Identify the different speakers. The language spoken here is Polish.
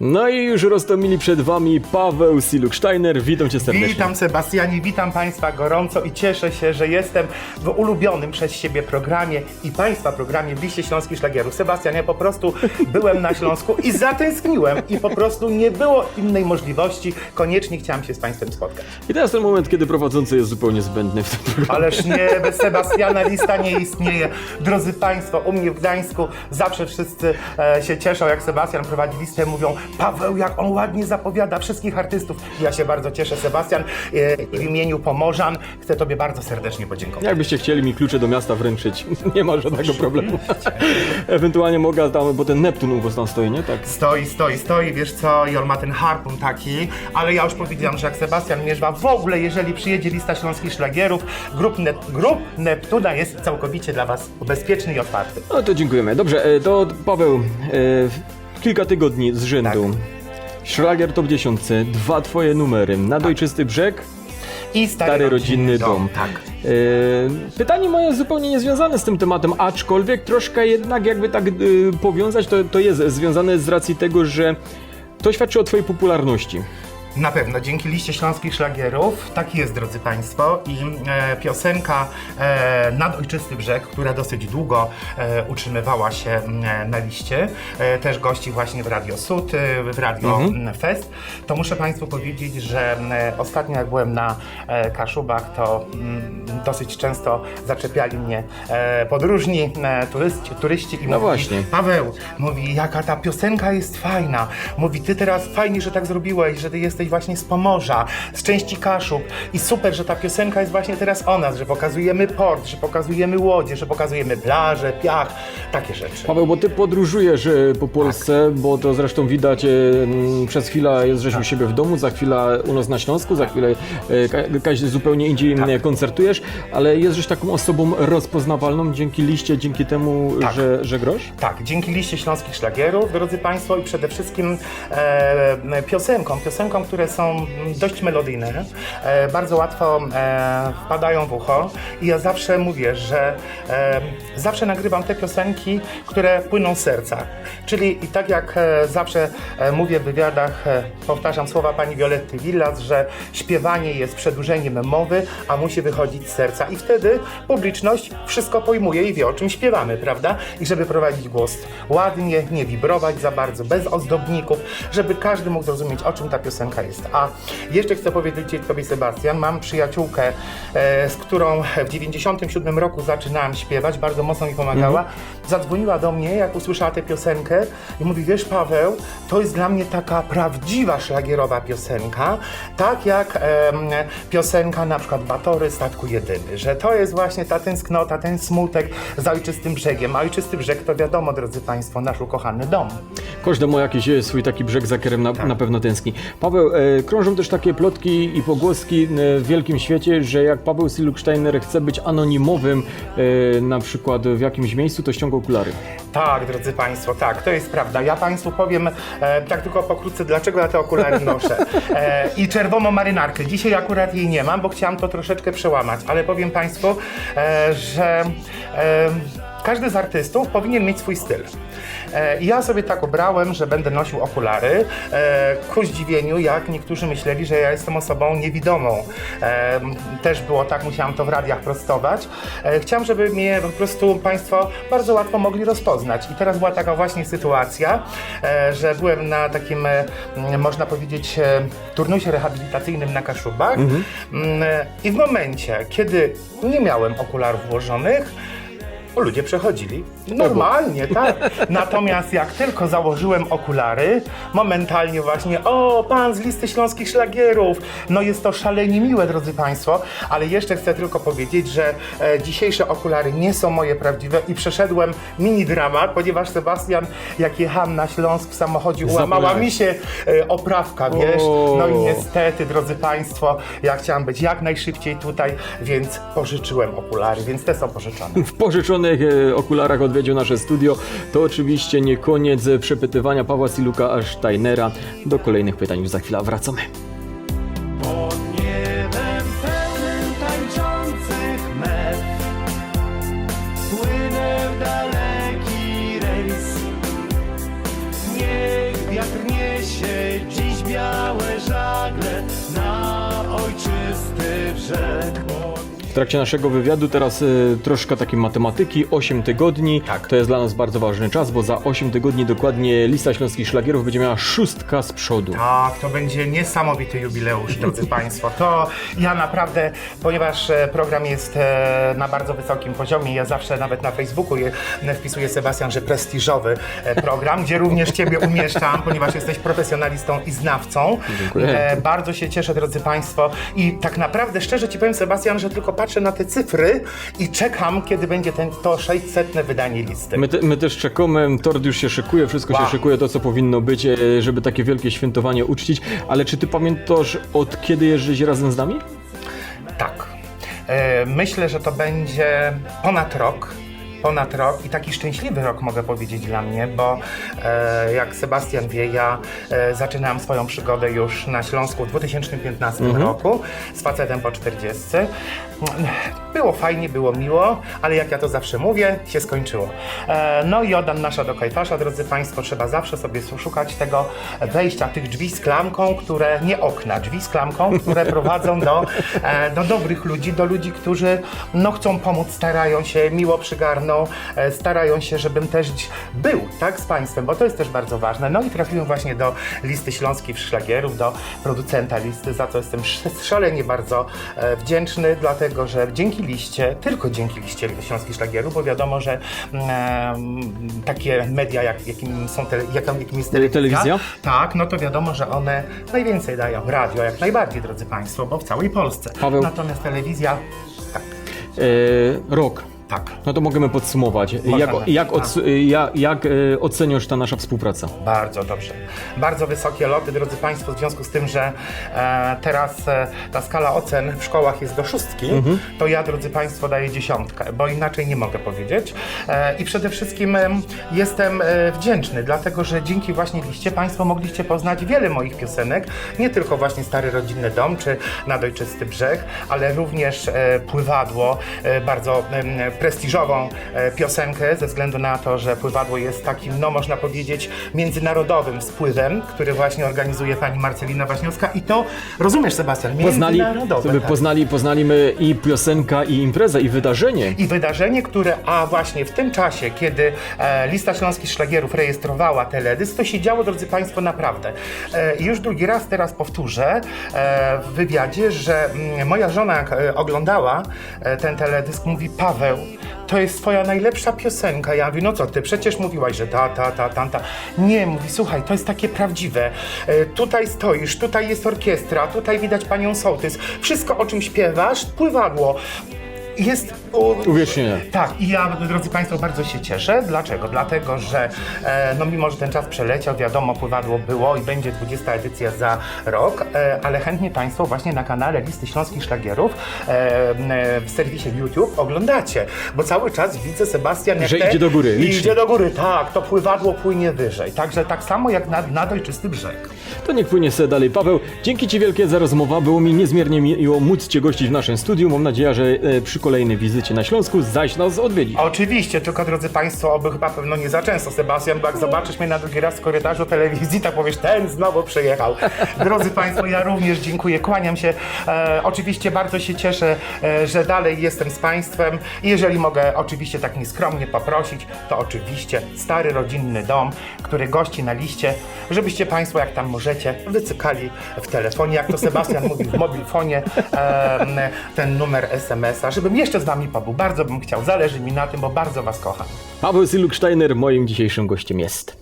Speaker 1: No i już roztomili przed wami Paweł Siluk-Steiner. Witam cię serdecznie.
Speaker 2: Witam Sebastianie, witam Państwa gorąco i cieszę się, że jestem w ulubionym przez siebie programie i Państwa programie w liście Śląskich Szlagierów. Sebastian, ja po prostu byłem na Śląsku i zatęskniłem i po prostu nie było innej możliwości. Koniecznie chciałem się z Państwem spotkać.
Speaker 1: I teraz ten moment, kiedy prowadzący jest zupełnie zbędny w tym programie.
Speaker 2: Ależ nie, bez Sebastiana lista nie istnieje. Drodzy Państwo, u mnie w Gdańsku zawsze wszyscy e, się cieszą, jak Sebastian prowadzi listę, mówią Paweł, jak on ładnie zapowiada wszystkich artystów. Ja się bardzo cieszę, Sebastian. E, w imieniu Pomorzan chcę Tobie bardzo serdecznie podziękować.
Speaker 1: Jakbyście chcieli mi klucze do miasta wręczyć, nie ma żadnego problemu. Ewentualnie mogę tam, bo ten Neptun u was tam stoi, nie? Tak.
Speaker 2: Stoi, stoi, stoi, wiesz co, i on ma ten harpun taki, ale ja już powiedziałam, że jak Sebastian Mierzwa w ogóle, jeżeli przyjedzie lista śląskich szlagierów, grup, ne grup Neptuna jest całkowicie dla Was bezpieczny i otwarty.
Speaker 1: No to dziękujemy. Dobrze, e, to Paweł, e, kilka tygodni z rzędu.
Speaker 2: Tak.
Speaker 1: Szlagier top 10, dwa twoje numery. Nad ojczysty brzeg,
Speaker 2: I stary,
Speaker 1: stary rodzinny dom.
Speaker 2: Tak.
Speaker 1: E, pytanie moje zupełnie niezwiązane z tym tematem, aczkolwiek troszkę jednak jakby tak e, powiązać, to, to jest związane z racji tego, że to świadczy o twojej popularności.
Speaker 2: Na pewno, dzięki liście śląskich szlagierów, tak jest, drodzy Państwo. I e, piosenka e, Nad Ojczysty Brzeg, która dosyć długo e, utrzymywała się m, na liście, e, też gości właśnie w Radio Sud, e, w Radio m, Fest, to muszę Państwu powiedzieć, że m, ostatnio jak byłem na e, Kaszubach, to dosyć często zaczepiali mnie e, podróżni, e, turyści, turyści i
Speaker 1: No
Speaker 2: mówili,
Speaker 1: właśnie.
Speaker 2: Paweł mówi, jaka ta piosenka jest fajna. Mówi, ty teraz fajnie, że tak zrobiłeś, że ty jesteś właśnie z Pomorza, z części Kaszub i super, że ta piosenka jest właśnie teraz o nas, że pokazujemy port, że pokazujemy łodzie, że pokazujemy plaże, piach, takie rzeczy.
Speaker 1: Paweł, bo ty podróżujesz e, po Polsce, bo to zresztą widać e, m, przez chwilę jesteś u siebie w domu, za chwilę u nas na Śląsku, za chwilę e, ka- Kaś zupełnie indziej m, koncertujesz, ale jesteś taką osobą rozpoznawalną dzięki liście, dzięki temu,
Speaker 2: Tak.
Speaker 1: że, że grosz?
Speaker 2: Tak, dzięki liście śląskich szlagierów, drodzy Państwo, i przede wszystkim e, piosenkom, piosenkom, które są mm, dość melodyjne, e, bardzo łatwo e, wpadają w ucho i ja zawsze mówię, że e, zawsze nagrywam te piosenki, które płyną z serca. Czyli i tak jak zawsze mówię w wywiadach, powtarzam słowa pani Violetty Villas, że śpiewanie jest przedłużeniem mowy, a musi wychodzić z serca i wtedy publiczność wszystko pojmuje i wie o czym śpiewamy, prawda? I żeby prowadzić głos ładnie, nie wibrować za bardzo, bez ozdobników, żeby każdy mógł zrozumieć o czym ta piosenka jest. A jeszcze chcę powiedzieć Tobie Sebastian, mam przyjaciółkę, e, z którą w 97 roku zaczynałam śpiewać, bardzo mocno mi pomagała. Zadzwoniła do mnie, jak usłyszała tę piosenkę i mówi, wiesz Paweł, to jest dla mnie taka prawdziwa szlagierowa piosenka, tak jak em, piosenka na przykład Batory Statku Jedyny, że to jest właśnie ta tęsknota, ten smutek za ojczystym brzegiem. A ojczysty brzeg to wiadomo, drodzy Państwo, nasz ukochany dom.
Speaker 1: Każdy ma jakiś swój taki brzeg, za którym na,
Speaker 2: Tak.
Speaker 1: na pewno tęskni. Paweł, krążą też takie plotki i pogłoski e, w wielkim świecie, że jak Paweł Siluk-Steiner chce być anonimowym, e, na przykład w jakimś miejscu, to ściąga okulary.
Speaker 2: Tak, drodzy Państwo, tak, to jest prawda. Ja Państwu powiem e, tak tylko pokrótce, dlaczego ja te okulary noszę. E, I czerwoną marynarkę. Dzisiaj akurat jej nie mam, bo chciałam to troszeczkę przełamać, ale powiem Państwu, e, że e, każdy z artystów powinien mieć swój styl. E, ja sobie tak obrałem, że będę nosił okulary, e, ku zdziwieniu, jak niektórzy myśleli, że ja jestem osobą niewidomą. E, też było tak, musiałam to w radiach prostować. E, chciałam, żeby mnie po prostu Państwo bardzo łatwo mogli rozpoznać. I teraz była taka właśnie sytuacja, e, że byłem na takim, e, można powiedzieć, e, turnusie rehabilitacyjnym na Kaszubach Mm, e, i w momencie, kiedy nie miałem okularów włożonych, ludzie przechodzili. Normalnie, tak. Natomiast jak tylko założyłem okulary, momentalnie właśnie, o, pan z listy śląskich szlagierów. No jest to szalenie miłe, drodzy Państwo, ale jeszcze chcę tylko powiedzieć, że e, dzisiejsze okulary nie są moje prawdziwe i przeszedłem mini dramat, ponieważ Sebastian, jak jechałem na Śląsk w samochodzie, ułamała mi się e, oprawka, wiesz. No i niestety, drodzy Państwo, ja chciałem być jak najszybciej tutaj, więc pożyczyłem okulary, więc te są pożyczone.
Speaker 1: W e, okularach odwiedził nasze studio. To oczywiście nie koniec e, przepytywania Pawła Siluka Steinera. Do kolejnych pytań już za chwilę wracamy.
Speaker 3: Pod
Speaker 1: trakcie naszego wywiadu teraz y, troszkę takiej matematyki, 8 tygodni.
Speaker 2: Tak.
Speaker 1: To jest dla nas bardzo ważny czas, bo za 8 tygodni dokładnie lista śląskich szlagierów będzie miała szóstka z przodu.
Speaker 2: Tak, to będzie niesamowity jubileusz, drodzy Państwo. To ja naprawdę, ponieważ e, program jest e, na bardzo wysokim poziomie, ja zawsze nawet na Facebooku je, e, wpisuję Sebastian, że prestiżowy program, gdzie również Ciebie umieszczam, ponieważ jesteś profesjonalistą i znawcą.
Speaker 1: Dziękuję.
Speaker 2: Bardzo się cieszę, drodzy Państwo. I tak naprawdę, szczerze Ci powiem, Sebastian, że tylko patrzę na te cyfry i czekam, kiedy będzie ten, to 600 wydanie listy.
Speaker 1: My, te, my też czekamy, tort już się szykuje, wszystko
Speaker 2: Wow.
Speaker 1: się szykuje, to co powinno być, e, żeby takie wielkie świętowanie uczcić. Ale czy ty pamiętasz, od kiedy jeżdżysz razem z nami?
Speaker 2: Tak. E, Myślę, że to będzie ponad rok. Ponad rok i taki szczęśliwy rok mogę powiedzieć dla mnie, bo e, jak Sebastian wie, ja e, zaczynałam swoją przygodę już na Śląsku w 2015 roku z facetem po 40. Było fajnie, było miło, ale jak ja to zawsze mówię, się skończyło. E, no i od nasza do Kajfasza, drodzy Państwo, trzeba zawsze sobie szukać tego wejścia, tych drzwi z klamką, które, nie okna, drzwi z klamką, które prowadzą do, e, do dobrych ludzi, do ludzi, którzy no, chcą pomóc, starają się, miło przygarną, e, starają się, żebym też był, tak, z Państwem, bo to jest też bardzo ważne. No i trafiłem właśnie do listy śląskich szlagierów, do producenta listy, za co jestem sz- szalenie bardzo e, wdzięczny, dlatego, że dzięki liście, tylko dzięki liście śląskich szlagierów, bo wiadomo, że mm, takie media, jak, jakim są tele, jak, jakim jest telewizja,
Speaker 1: Telewizja?
Speaker 2: tak, no to wiadomo, że one najwięcej dają. Radio jak najbardziej, drodzy Państwo, bo w całej Polsce.
Speaker 1: Paweł.
Speaker 2: Natomiast telewizja, tak,
Speaker 1: E, rok.
Speaker 2: Tak.
Speaker 1: No to możemy podsumować. Jak,
Speaker 2: Możemy.
Speaker 1: jak, odsu- jak, jak e, oceniasz ta nasza współpraca?
Speaker 2: Bardzo dobrze. Bardzo wysokie loty, drodzy Państwo, w związku z tym, że e, teraz e, ta skala ocen w szkołach jest do szóstki, to ja, drodzy Państwo, daję dziesiątkę, bo inaczej nie mogę powiedzieć. E, I przede wszystkim em, jestem e, wdzięczny, dlatego że dzięki właśnie liście Państwo mogliście poznać wiele moich piosenek, nie tylko właśnie Stary Rodzinny Dom czy Nadojczysty Brzeg, ale również e, Pływadło, e, bardzo em, prestiżową e, piosenkę, ze względu na to, że Pływadło jest takim, no można powiedzieć, międzynarodowym spływem, który właśnie organizuje pani Marcelina Waśniowska i to, rozumiesz Sebastian,
Speaker 1: Poznali,
Speaker 2: tak.
Speaker 1: poznali, poznaliśmy i piosenka, i impreza, i wydarzenie.
Speaker 2: I wydarzenie, które, a właśnie w tym czasie, kiedy e, lista śląskich szlagierów rejestrowała teledysk, to się działo, drodzy Państwo, naprawdę. E, już drugi raz teraz powtórzę e, w wywiadzie, że mm, moja żona jak e, oglądała e, ten teledysk, mówi Paweł, to jest twoja najlepsza piosenka. Ja mówię, no co ty, przecież mówiłaś, że ta, ta, ta, ta, ta. Nie, mówi, słuchaj, to jest takie prawdziwe. E, tutaj stoisz, tutaj jest orkiestra, tutaj widać panią sołtys. Wszystko, o czym śpiewasz, pływadło. Jest
Speaker 1: Uwiecznienie.
Speaker 2: tak, i ja, drodzy Państwo, bardzo się cieszę. Dlaczego? Dlatego, że e, no mimo, że ten czas przeleciał, wiadomo, pływadło było i będzie 20 edycja za rok, e, ale chętnie Państwo właśnie na kanale Listy Śląskich Szlagierów e, e, w serwisie YouTube oglądacie, bo cały czas widzę Sebastian jak
Speaker 1: Że
Speaker 2: te,
Speaker 1: idzie do góry, licznie.
Speaker 2: Idzie do góry, tak, to pływadło płynie wyżej. Także tak samo jak na, na Dojczysty Brzeg.
Speaker 1: To niech płynie sobie dalej. Paweł, dzięki Ci wielkie za rozmowę. Było mi niezmiernie miło móc Cię gościć w naszym studiu. Mam nadzieję, że e, przy kolejnej wizycie na Śląsku zaś nas odwiedzi.
Speaker 2: Oczywiście, tylko drodzy Państwo, oby chyba pewno nie za często, Sebastian, bo jak zobaczysz mnie na drugi raz w korytarzu telewizji, tak powiesz, ten znowu przyjechał. Drodzy Państwo, ja również dziękuję, kłaniam się. E, oczywiście bardzo się cieszę, e, że dalej jestem z Państwem i jeżeli mogę oczywiście tak nieskromnie poprosić, to oczywiście stary rodzinny dom, który gości na liście, żebyście Państwo, jak tam możecie, wycykali w telefonie, jak to Sebastian mówił, w mobilfonie, em, ten numer SMS-a, żebym jeszcze z Wami Paweł. Bardzo bym chciał, zależy mi na tym, bo bardzo Was kocham.
Speaker 1: Paweł Syluksztajner moim dzisiejszym gościem jest.